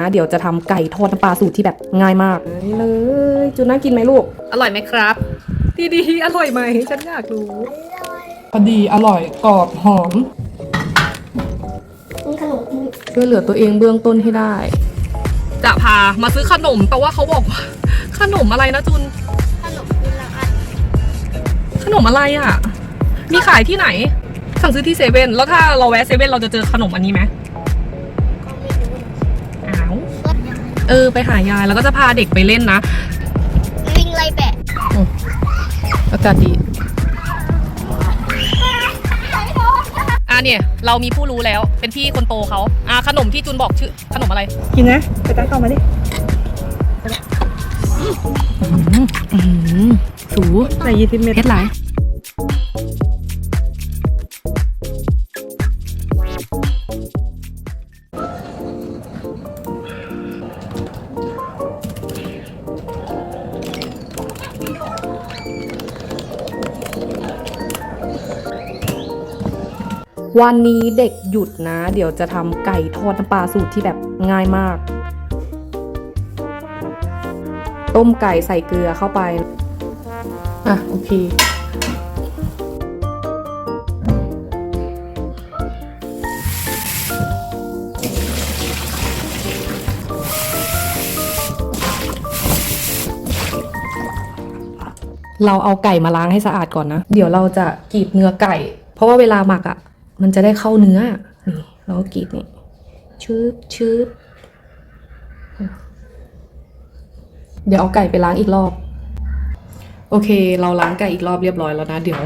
นะเดี๋ยวจะทำไก่ทอดน้ำปลาสูตรที่แบบง่ายมากนี่เลยจูน่ากินไหมลูก อร่อยไหมครับ ดีดีๆอร่อยไหมฉันอยากรู้ พอดีอร่อยกรอบหอมมีขนมช่วยเหลือตัวเองเบื้องต้นให้ได้ จะพามาซื้อขนมแต่ว่าเขาบอกว่า ขนมอะไรนะจุน ขนมกินละอันขนมอะไรอะ มีขายที่ไหน สั่งซื้อที่เซเว่นแล้วถ้าเราแวะเซเว่นเราจะเจอขนมอันนี้ไหม เออไปหายายแล้วก็จะพาเด็กไปเล่นนะลิงไรแบะอากาศดี อะเนี่ย เรามีผู้รู้แล้ว เป็นพี่คนโตเขาอะขนมที่จุนบอกชื่อขนมอะไร กินนะ ไปตั้งเข้ามาดิสูใส่ยี่สิบเม็ดเพชรไหล วันนี้เด็กหยุดนะ เดี๋ยวจะทำไก่ทอดน้ำปลาสูตรที่แบบง่ายมาก ต้มไก่ใส่เกลือเข้าไป อะ โอเค เราเอาไก่มาล้างให้สะอาดก่อนนะ เดี๋ยวเราจะกรีดเนื้อไก่ เพราะว่าเวลาหมักอะ่ะ มันจะได้เข้าเนื้อ นี่เราก็กรีดนี่ชืบชืบเดี๋ยวเอาไก่ไปล้างอีกรอบ โอเค เราล้างไก่อีกรอบเรียบร้อยแล้วนะ เดี๋ยว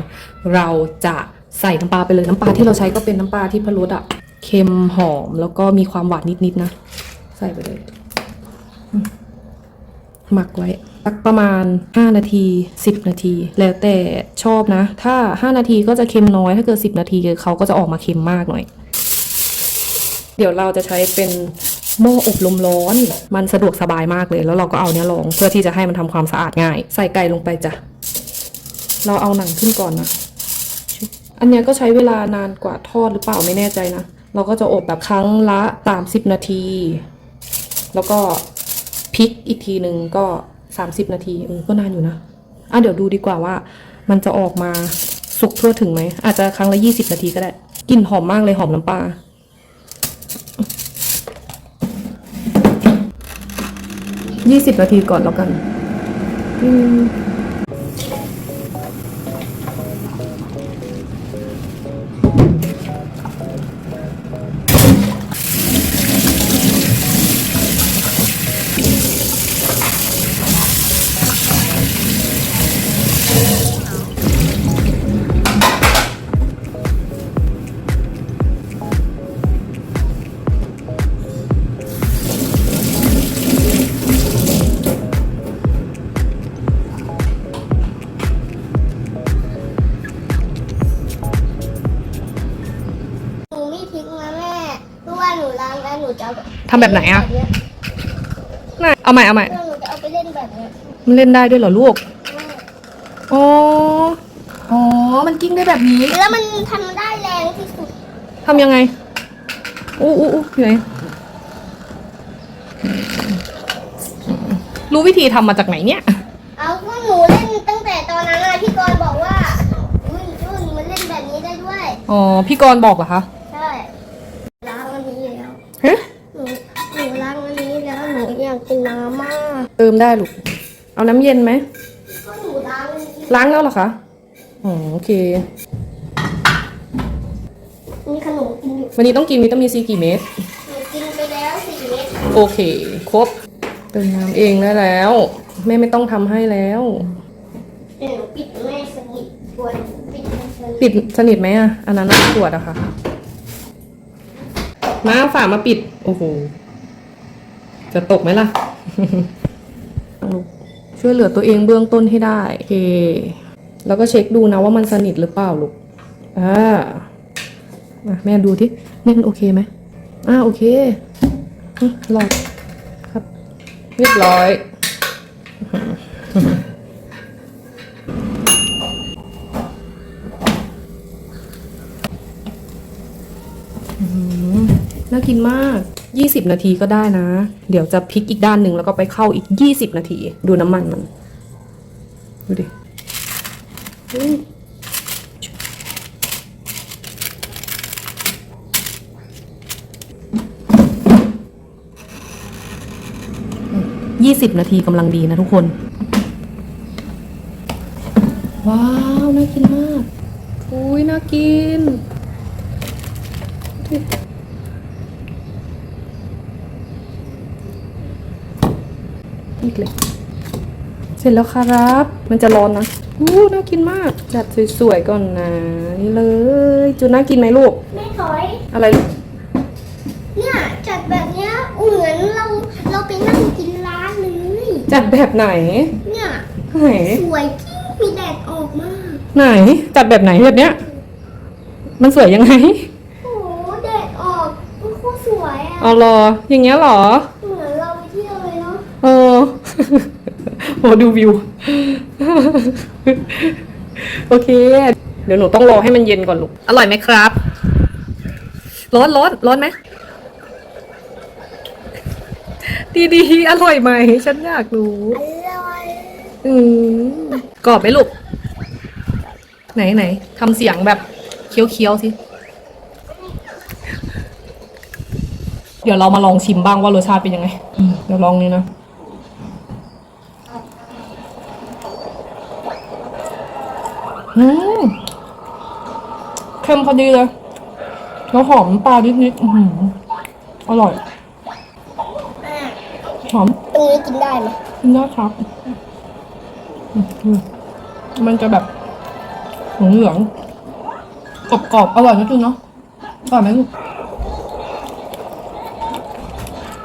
เราจะใส่น้ำปลาไปเลยน้ำปลาที่เราใช้ก็เป็นน้ำปลาที่พะรสอะเค็มหอมแล้วก็มีความหวานนิดๆนะ ใส่ไปเลยหมักไว้ สักประมาณ 5 นาที 10 นาที แล้วแต่ชอบนะ ถ้า 5 นาทีก็จะเค็มน้อย ถ้าเกิด 10 นาทีเขาก็จะออกมาเค็มมากหน่อย เดี๋ยวเราจะใช้เป็นหม้ออบลมร้อน มันสะดวกสบายมากเลย แล้วเราก็เอาเนี้ยลงเพื่อที่จะให้มันทำความสะอาดง่าย ใส่ไก่ลงไปจ้ะ เราเอาหนังขึ้นก่อนนะ อันเนี้ยก็ใช้เวลานานกว่าทอดหรือเปล่าไม่แน่ใจนะ เราก็จะอบแบบครั้งละ 30 นาที แล้วก็พลิกอีกทีหนึ่งก็ 30 นาทีเออก็นานอยู่นะอะเดี๋ยวดูดีกว่าว่า มันจะออกมาสุกทั่วถึงไหม อาจจะครั้งละ 20 นาทีก็ได้กลิ่นหอมมากเลยหอมน้ำปลายี่สิบนาทีก่อนแล้วกัน อืมำแบบไหนอะแบบเนี้ยน่ะเอาใหม่เอาใหม่เพื่อหนูจะเอาไปเล่นแบบเนี้ยมันเล่นได้ด้วยเหรอลูกอ๋ออ๋อ มันกิ้งได้แบบนี้แล้วมันทำได้แรงที่สุดทำยังไงอู้อู้อู้อยู่ไหนรู้วิธีทำมาจากไหนเนี่ย เอาพวกหนูเล่นตั้งแต่ตอนนั้นอะพี่กรณ์บอกว่าอุ้ยรุ่นมันเล่นแบบนี้ได้ด้วย อ๋อ พี่กรณ์บอกเหรอคะ ใช่ล้างอันนี้แล้ว ฮะ หนูหนูล้างอันนี้แล้วหนู อยากกินน้ำมากเติมได้ลูก เอาน้ำเย็นไหมก็หนูล้างอันนี้ล้างแล้วเหรอคะอ๋อโอเค มีขนมกินอยู่วันนี้ต้องกินวิตามินซีกี่เม็ดหนูกินไปแล้วสี่เม็ดโอเค ครบ เติมน้ำเองได้แล้ว แม่ไม่ต้องทำให้แล้ว เดี๋ยวหนูปิดแม่สนิทกวนปิดแม่สนิทปิดสนิทไหมอะอันนั้นน่าตรวจอะค่ะ มาเอาฝามาปิด โอ้โห จะตกไหมล่ะลูกช่วยเหลือตัวเองเบื้องต้นให้ได้โอเคแล้วก็เช็คดูนะว่ามันสนิทหรือเปล่าลูกอ่าแม่ดูที่นี่นโอเคไหมอ่าโอเคอืมรอดครับ เรียบร้อยน่ากินมาก 20 นาทีก็ได้นะ เดี๋ยวจะพลิกอีกด้านหนึ่งแล้วก็ไปเข้าอีก 20 นาที ดูน้ำมันมัน ดูดิยยี่สิบนาทีกำลังดีนะทุกคน ว้าว น่ากินมาก อุ้ยน่ากินดูดิ อีกเลย เสร็จแล้วครับ มันจะร้อนนะอู้น่ากินมาก จัดสวยๆก่อนนะนี่เลยจูนน่ากินไหมลูก ไม่ถอย อะไรลูก เนี่ยจัดแบบเนี้ยเหมือนเราเราไปนั่งกินร้านเลยจัดแบบไหน เนี่ยไหน สวยที่มีแดดออกมากไหน จัดแบบไหนแบบเนี้ย มันสวยยังไงโอ้โหแดดออกมันโคตรสวยอะเอารอ อย่างเงี้ยเหรอ เหมือนเราไปเที่ยวเลยเนาะ เออ โอ้ดูวิว โอเค เดี๋ยวหนูต้องรอให้มันเย็นก่อนลูก อร่อยไหมครับ ร้อนร้อนร้อนไหม ดีดีๆอร่อยไหม ฉันอยากรู้ อร่อยอืมกรอบไหมลูก ไหนไหนทำเสียงแบบเคี้ยวๆสิ เดี๋ยวเรามาลองชิมบ้างว่ารสชาติเป็นยังไงอืมเดี๋ยวลองนี้นะ อืมเค็มพอดีเลย แล้วหอมปลานิดๆอื้อหืออร่อยแม่หอมตรงนี้กินได้ไหมกินได้ครับอืมอืมมันจะแบบเหลืองๆกรอบๆอร่อยนะจุนเนาะอร่อยไหมลูก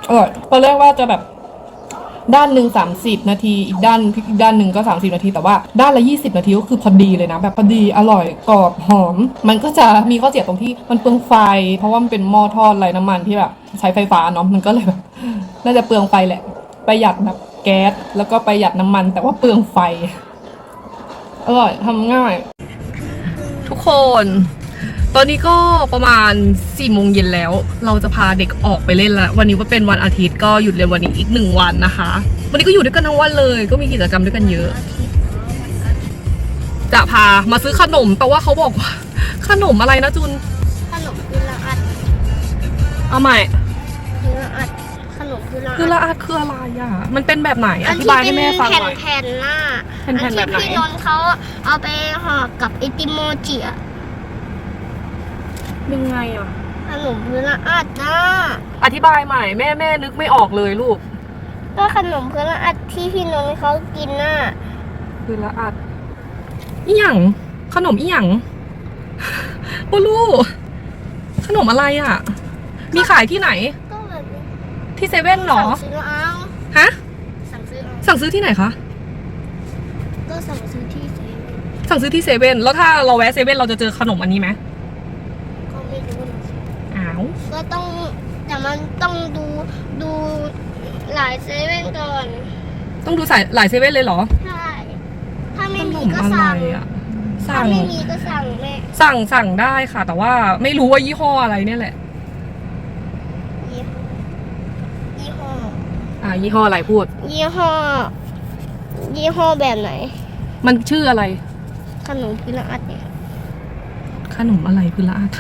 อร่อยตอนแรกว่าจะแบบ ด้านหนึ่งสามสิบนาที อีกด้านพลิกอีกด้านหนึ่งก็สามสิบนาที แต่ว่าด้านละยี่สิบนาทีก็คือพอดีเลยนะ แบบพอดีอร่อยกรอบหอม มันก็จะมีข้อเสียตรงที่มันเปลืองไฟ เพราะว่ามันเป็นหม้อทอดไร้น้ำมันที่แบบใช้ไฟฟ้าเนาะมันก็เลยแบบน่าจะเปลืองไฟแหละประหยัดแบบแก๊สแล้วก็ประหยัดน้ำมัน แต่ว่าเปลืองไฟอร่อยทำง่าย ทุกคน ตอนนี้ก็ประมาณ4ี่โมงเย็นแล้ว เราจะพาเด็กออกไปเล่นแล้ววันนี้ก็เป็นวันอาทิตย์ก็หยุดเรียนวันนี้อีกหนึ่งวันนะคะ วันนี้ก็อยู่ด้วยกันทั้งวันเลย ก็มีกิจกรรมด้วยกันเยอะ จะพามาซื้อขนมแต่ว่าเขาบอกว่า ขนมอะไรนะจุนขนมคือละอัดเอาใหม่คือละอัดขนมคือละคืออัดละอาดคืออะไรอะ มันเป็นแบบไหนอธิบายให้แม่ฟังหน่อยแผ่นๆน่ะแผ่นๆแบบไหนอัที่พี่นนท์เขาเอาไปห่อกับไอติมโมจิอะ ยังไงอะขนมคือละอัดนะอธิบายใหม่แม่แม่นึกไม่ออกเลยลูกก็ขนมคือละอัดที่พี่นนท์เขากินน่ะคือละอัดอีหยังขนมอีหยังโอ้ลูกขนมอะไรอะ มีขายที่ไหนก็แบบนี้ที่เซเว่นหรอสั่งซื้อเอาฮะสั่งซื้อเอาสั่งซื้อที่ไหนคะก็สั่งซื้อที่เซเว่นสั่งซื้อที่เซเว่นแล้วถ้าเราแวะเซเว่นเราจะเจอขนมอันนี้ไหม ก็ไม่รู้นะ อ้าว ก็ต้องแต่มันต้องดูดูหลายเซเว่นก่อน ต้องดูสายหลายเซเว่นเลยเหรอใช่ ถ้าขไม่นมีมก็อะไรสั่งอะถ้าสั่ง ไม่มีก็สั่งแม่สั่งสั่งได้ค่ะ แต่ว่าไม่รู้ว่ายี่ห้ออะไรเนี่ยแหละ ยี่ห้อยี่ห้ออ่า ยี่ห้ออะไรพูด ยี่ห้อยี่ห้อแบบไหน มันชื่ออะไร ขนมพิละอัดเนี่ยขนมอะไรคือละอัด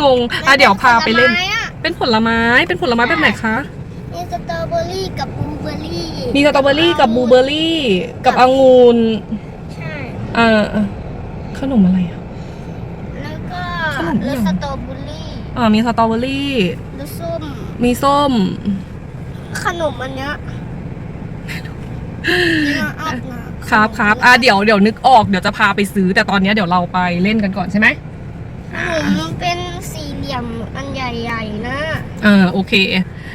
งงอะเดี๋ยวพาไปเล่น ผม้อะเป็นผลไม้เป็นผลไม้แบบไหนคะมีสตรอเบอรี่กับบลูเบอรี่ มีสตรอเบอรี่กับบลูเบอรี่กับองุ่นใช่ อ่าอะขนมอะไรอะ แล้วก็ขนมอีรหยัสงสตรอเบอรี่อ่ามีสตรอเบอรี่รสส้ม มีส้ม ขนมอันเนี้ยพิละอัดนะครับครับอะเดี๋ยวเดี๋ยวนึกออกเดี๋ยวจะพาไปซื้อแต่ตอนนี้เดี๋ยวเราไปเล่นกันก่อนใช่ไหม ขนมมันเป็นสี่เหลี่ยมอันใหญ่ๆนะ เออโอเค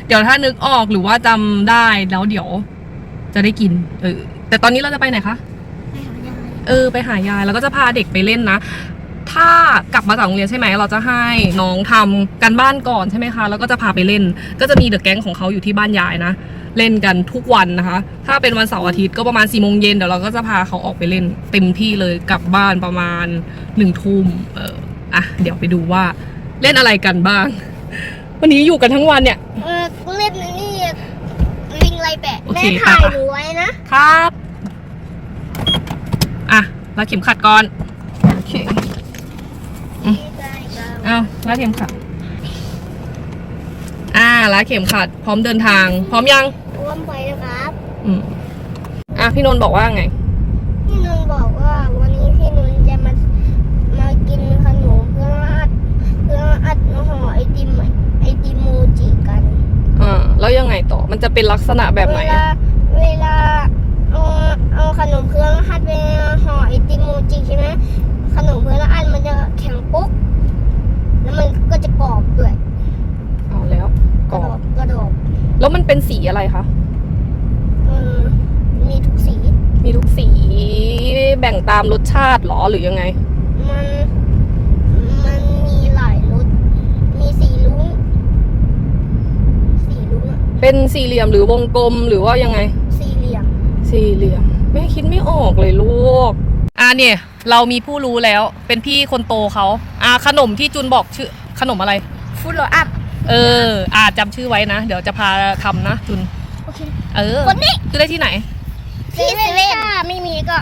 เดี๋ยวถ้านึกออกหรือว่าจำได้แล้วเดี๋ยว จะได้กิน เออ แต่ตอนนี้เราจะไปไหนคะไปหายายเออไปหายายแล้วก็จะพาเด็กไปเล่นนะ ถ้ากลับมาจากโรงเรียนใช่ไหมเราจะให้น้องทำกันบ้านก่อนใช่ไหมคะ แล้วก็จะพาไปเล่น ก็จะมีเดอะแก๊งของเขาอยู่ที่บ้านยายนะ เล่นกันทุกวันนะคะ ถ้าเป็นวันเสาร์อาทิตย์ก็ประมาณสี่โมงเย็นเดี๋ยวเราก็จะพาเขาออกไปเล่น เต็มที่เลยกลับบ้านประมาณหนึ่งทุ่มเออ อะเดี๋ยวไปดูว่าเล่นอะไรกันบ้าง วันนี้อยู่กันทั้งวันเนี่ย เออเล่นนี่ลิงไรแปะโอแม่เคถ่ายไปๆหนูไว้นะครับ อะรัดเข็มขัดก่อน โอเคเอารัดเข็มขัด อ่ารัดเข็มขัด พร้อมเดินทาง พร้อมยัง ร่วมไปนะครับ อืม อะพี่นนท์บอกว่าไง พี่นนท์บอกว่าวันนี้พี่นนท์จะมามากินขนมเพื่ออัดเพื่ออัดห่อไอติมไอติมโมจิกัน อ่า แล้วยังไงต่อ มันจะเป็นลักษณะแบบไหน เวลาเวลาเอาเอาขนมเครื่องรหัสไปห่อไอติมโมจิใช่ไหมขนมเครื่องรหัสมันจะแข็งปุ๊บแล้วมันก็จะกรอบด้วยเอาแล้วกกรรออบบกระดอบแล้วมันเป็นสีอะไรคะอืมมีทุกสี มีทุกสีแบ่งตามรสชาติเหรอหรือยังไง มันมันมีหลายรสมีสีลุ้งสีลุ้งอะ เป็นสี่เหลี่ยมหรือวงกลมหรือว่ายังไง สี่เหลี่ยม สี่เหลี่ยมแม่คิดไม่ออกเลยลูกอ่าเนี่ยเรามีผู้รู้แล้วเป็นพี่คนโตเขาอ่าขนมที่จุนบอกชื่อขนมอะไรฟุตโรอัพ เอออ่าจำชื่อไว้นะ เดี๋ยวจะพาทำนะจุน โอเค เออคนนี้ซื้อได้ที่ไหน ที่เซเว่นถ้าไม่มีก็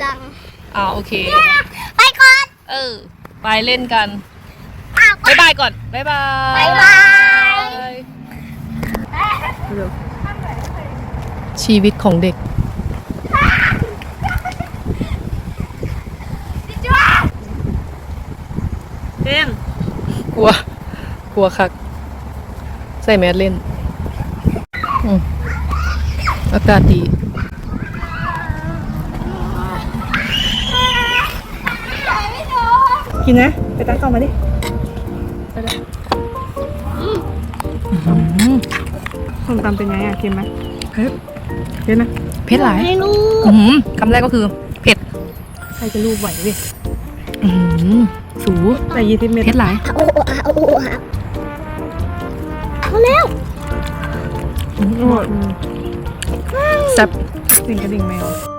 สั่งอ่าโอเค ไปก่อน เออ ไปเล่นกัน อ้าว บ๊ายบายก่อน บ๊ายบาย บ๊ายบาย ชีวิตของเด็กเต้นกลัว กลัวคัก ใส่แมสเล่นอืมอากาศดีกินนะ ไปตั้งกล้องมาดิส้มตำเป็นไงอะเค็มไหมเผ็ด เค็มนะเผ็ดหลายให้ลูกอื้อหือคำแรกก็คือเผ็ดใครจะรูปไหวเว้ยอื้อหือสูใส่ยี่สิบเมตรเผ็ดหลายโอ้โหโอ้โหเอาแล้วโอ้โหแซ่บสิ่งกระดิ่งแมวอ